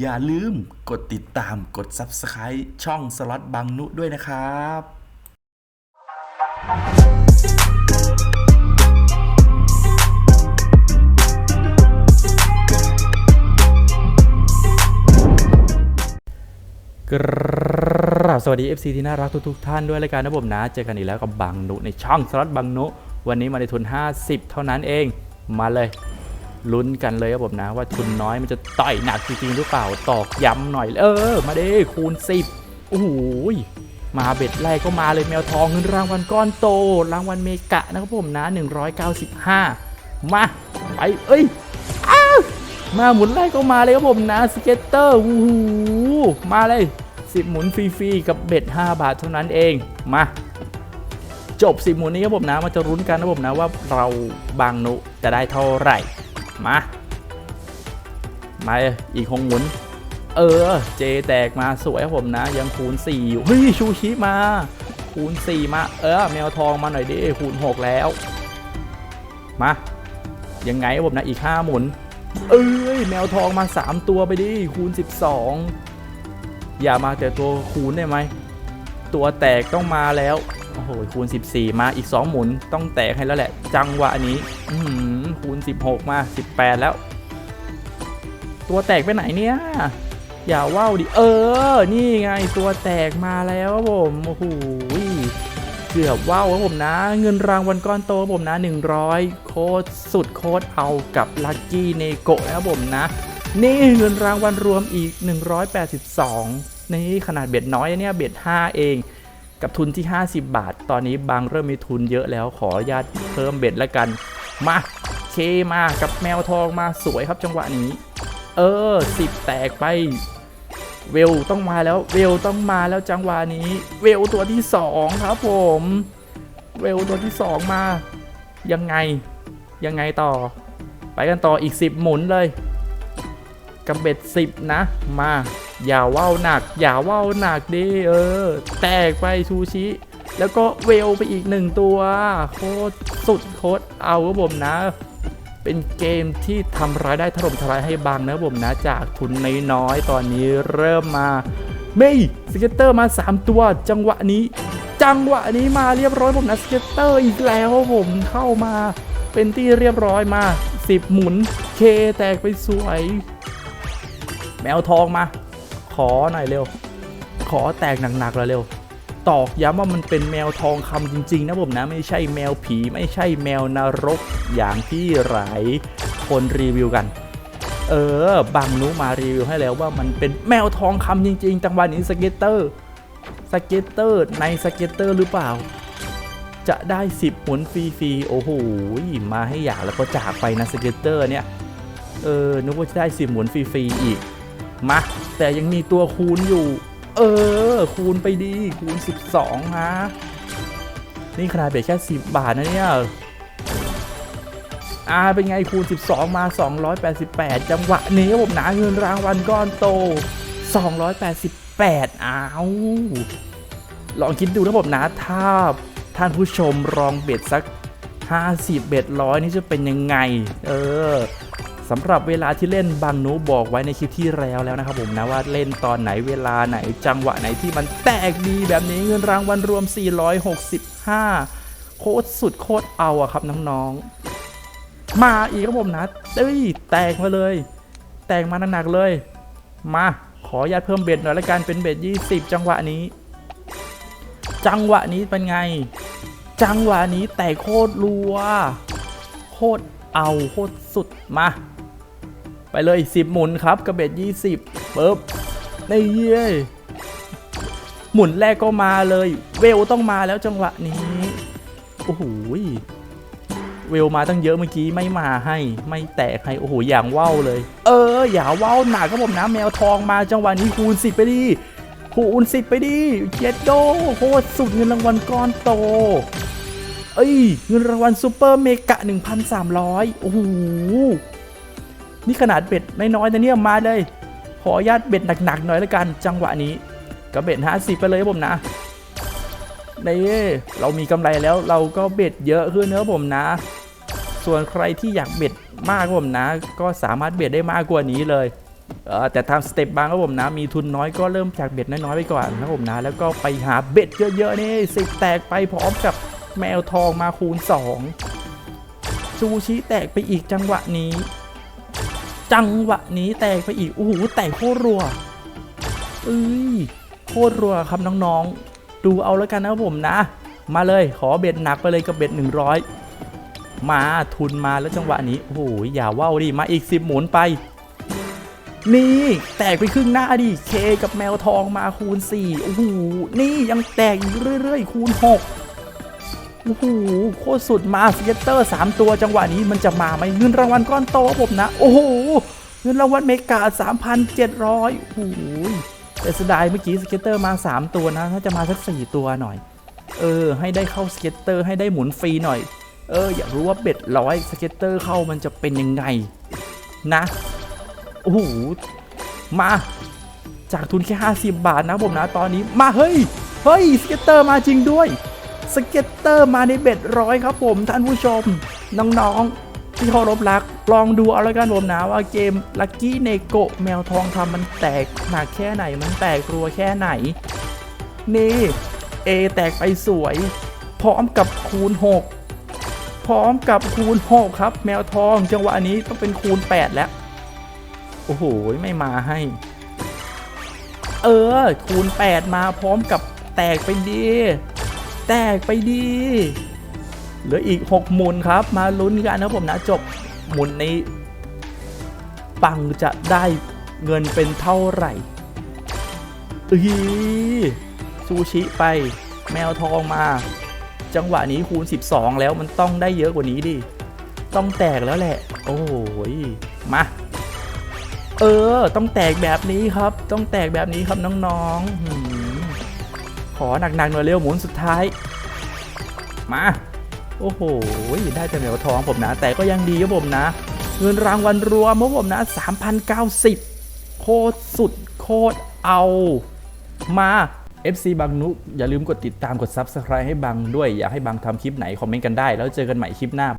อย่าลืมกดติดตามกด Subscribe ช่องสล็อตบังนุด้วยนะครับกราบสวัสดี FC ที่น่ารักทุกๆท่านด้วยรายการนะผมนะ เจอกันอีกแล้วกับบังนุในช่องสล็อตบังนุ วันนี้มาในทุน 50 เท่านั้นเอง มาเลย ลุ้นกันเลยครับผมนะ ว่าทุนน้อยมันจะต่อยหนักจริงๆหรือเปล่าตอกย้ำหน่อย เออ มาเด้คูณ 10โอ้โหยมาเบ็ดแรกก็มาเลยแมวทองเงินรางวัลก้อนโต รางวัลเมกะนะครับผมนะ 195 มาไปเอ้ยอมาหมุนไล่ก็มาเลยครับผมนะสเก็ตเตอร์วูหูมาเลย 10 หมุนฟรีๆกับเบ็ด 5 บาทเท่านั้นเองมาจบ10หมุนนี้ครับผมนะมาจะรุ้นกันนะผมนะว่าเราบางนุจะได้เท่าไหร่ มา มาอีกหงหมุน เออ เจแตกมาสวยครับผมนะ ยังคูณ4อยู่เฮ้ยชูชิมา คูณ 4 มา เออ แมวทองมาหน่อยดิคูณ 6 แล้ว มา ยังไงผมนะ อีก 5 หมุน เอ้ย แมวทองมา 3 ตัวไปดิ คูณ 12 อย่ามาแต่ตัวคูณได้ไหม ตัวแตกต้องมาแล้ว โอ้โห คูณ 14 มาอีก 2 หมุน ต้องแตกให้แล้วแหละ จังหวะนี้ อือหือ คูณ 16 มา 18 แล้ว ตัวแตกไปไหนเนี่ย อย่าว่าวดิ เออ นี่ไงตัวแตกมาแล้วครับผม โอ้โหเกือบว่าวครับผมนะ เงินรางวัลก้อนโตครับผมนะ 100 โค้ดสุดโค้ดเอากับลัคกี้เนโกะนะครับผมนะ นี่เงินรางวัลรวมอีก 182 นี่ขนาดเบ็ดน้อยเนี่ยเบ็ด 5 เองกับทุนที่ 50 บาท ตอนนี้บางเริ่มมีทุนเยอะแล้วขออนุญาตเพิ่มเบ็ดแล้วกัน มา มากับแมวทองมาสวยครับจังหวะนี้ เออ10แตกไป เวลต้องมาแล้ว เวลต้องมาแล้วจังหวะนี้ เวลตัวที่2ครับผม เวลตัวที่2มา ยังไง ยังไงต่อ ไปกันต่ออีก 10 หมุนเลยกับเบ็ด10 นะ มา อย่าว่าวหนัก อย่าว่าวหนักดิเออ แตกไปชูชิ แล้วก็เวลไปอีกหนึ่งตัว โคตรสุดโคตรเอาครับผมนะ เป็นเกมที่ทำรายได้ถล่มทลายให้บางนะผมนะจากทุนน้อยๆตอนนี้เริ่มมาเมย์สเก็ตเตอร์มา 3 ตัวจังหวะนี้ จังหวะนี้มาเรียบร้อยผมนะสเก็ตเตอร์อีกแล้วผมเข้ามาเป็นที่เรียบร้อยมา 10 หมุนเคแตกไปสวย แมวทองมา ขอหน่อยเร็ว ขอแตกหนักๆเลยเร็ว ตอกย้ำว่ามันเป็นแมวทองคำจริง ๆ นะผมนะ ไม่ใช่แมวผีไม่ใช่แมวนรกอย่างที่หลายคนรีวิวกัน เออบางนุมารีวิวให้แล้วว่ามันเป็นแมวทองคำจริงๆจังหวะนี้สเก็ตเตอร์สเก็ตเตอร์ในสเก็ตเตอร์หรือเปล่า จะได้ 10หมุนฟรีๆโอ้โหมาให้อยากแล้วก็จากไปนะสเก็ตเตอร์เนี่ยเออนึกว่าจะได้ 10หมุนฟรีๆอีกมาแต่ยังมีตัวคูณอยู่ เออ คูณไปดีคูณ 12นะนี่ขนาดเบ็ดแค่ 10 บาทนะเนี่ยอ่าเป็นไงคูณ 12 มา 288 จังหวะนี้ผมหนาเงินรางวัลก้อนโต 288อ้าวลองคิดดูนะผมนะถ้าท่านผู้ชมลองเบ็ดสัก 50 เบ็ดร้อยนี่จะเป็นยังไง เออ สำหรับเวลาที่เล่นบางหนูบอกไว้ในคลิปที่แล้วแล้วนะครับผมนะว่าเล่นตอนไหนเวลาไหนจังหวะไหนที่มันแตกดีแบบนี้เงินรางวัลรวม 465 โคตรสุดโคตรเอาอะครับน้องๆ มาอีกครับผมนะเอ้ยแตกมาเลย แตกมาหนักๆเลย มาขอญาตเพิ่มเบ็ดหน่อยละกันเป็นเบ็ด20 จังหวะนี้ จังหวะนี้เป็นไง จังหวะนี้แตกโคตรรัว โคตร เอาโคตรสุดมา ไปเลย 10 หมุนครับกระเบ็ด20ปึ๊บนี่เย้ยหมุนแรกก็มาเลย เวลต้องมาแล้วจังหวะนี้ โอ้โหเวลมาตั้งเยอะเมื่อกี้ไม่มาให้ ไม่แตกให้ โอ้โห อย่างว่าวเลย เออ อย่าว่าวหนักครับผมนะแมวทองมาจังหวะนี้คูณ10ไปดิคูณ10ไปดิเจ็ดโดโคตรสุดเงินรางวัลก้อนโต เอ้ย เงินรางวัลซูเปอร์เมกะ 1,300 โอ้โห นี่ขนาดเบ็ดน้อยๆนะเนี่ยมาเลย ขออนุญาตเบ็ดหนักๆหน่อยละกัน จังหวะนี้ก็เบ็ด50 ไปเลยผมนะในเรามีกำไรแล้วเราก็เบ็ดเยอะขึ้นเนื้อะผมนะ ส่วนใครที่อยากเบ็ดมากผมนะ ก็สามารถเบ็ดได้มากกว่านี้เลยเออแต่ทำสเต็ปบางครับผมนะ มีทุนน้อยก็เริ่มจากเบ็ดน้อยๆไปก่อนนะผมนะ แล้วก็ไปหาเบ็ดเยอะๆนี่สิแตกไปพร้อมกับ แมวทองมาคูณ 2 ซูชิแตกไปอีกจังหวะนี้ จังหวะนี้แตกไปอีก โอ้โห แตกโคตรรัวเอ้ยโคตรรัวครับน้องๆ ดูเอาแล้วกันนะผมนะ มาเลยขอเบ็ดหนักไปเลยกับเบ็ด 100 มาทุนมาแล้วจังหวะนี้ โอ้โห อย่าว่าวดิมาอีก 10 หมุนไป นี่แตกไปครึ่งหน้าดิเคกับแมวทองมาคูณ 4 โอ้โห นี่ยังแตกอีกเรื่อยๆ คูณ 6 โอ้โหโคตรสุดมาสเก็ตเตอร์3ตัวจังหวะนี้มันจะมาไหมเงินรางวัลก้อนโตผมนะ โอ้โหเงินรางวัลเมกา3,700โอ้โหแต่เสียดายเมื่อกี้สเก็ตเตอร์มา 3 ตัวนะ ถ้าจะมาสัก4ตัวหน่อย เออ ให้ได้เข้าสเก็ตเตอร์ให้ได้หมุนฟรีหน่อย เออ อยากรู้ว่าเบ็ดร้อยสเก็ตเตอร์เข้ามันจะเป็นยังไง นะ โอ้โห มา จากทุนแค่ 50 บาทนะผมนะ ตอนนี้ มา เฮ้ย เฮ้ยสเก็ตเตอร์มาจริงด้วย สเก็ตเตอร์มาในเบ็ดร้อยครับผมท่านผู้ชม น้องๆ ที่เคารพรัก ลองดูเอาล้วกันผมนะว่าเกมลักกี้เนโกแมวทองคำมันแตกหนักแค่ไหนมันแตกรัวแค่ไหน นี่ A แตกไปสวย พร้อมกับคูณ 6 พร้อมกับคูณ 6 ครับ แมวทองจังหวะนี้ต้องเป็นคูณ 8 แล้ว โอ้โห ไม่มาให้ เออ คูณ 8 มาพร้อมกับแตกไปดี แตกไปดีเหลืออีก 6 หมุนครับ มาลุ้นกันนะผมนะจบหมุนนี้ ปังจะได้เงินเป็นเท่าไหร่อีซูชิไป แมวทองมา จังหวะนี้คูณ 12 แล้วมันต้องได้เยอะกว่านี้ดิ ต้องแตกแล้วแหละ โอ้ยมา เออ ต้องแตกแบบนี้ครับ ต้องแตกแบบนี้ครับน้องๆ ขอหนักๆหน่อยเร็วหมุนสุดท้าย มา โอ้โห ได้แต่แมวทองผมนะ แต่ก็ยังดีครับผมนะ เงินรางวัลรวมของผมนะ 3,090 โคตรสุด โคตรเอา มา FC บังนุอย่าลืมกดติดตามกด Subscribe ให้บังด้วย อยากให้บังทำคลิปไหน คอมเมนต์กันได้ แล้วเจอกันใหม่คลิปหน้า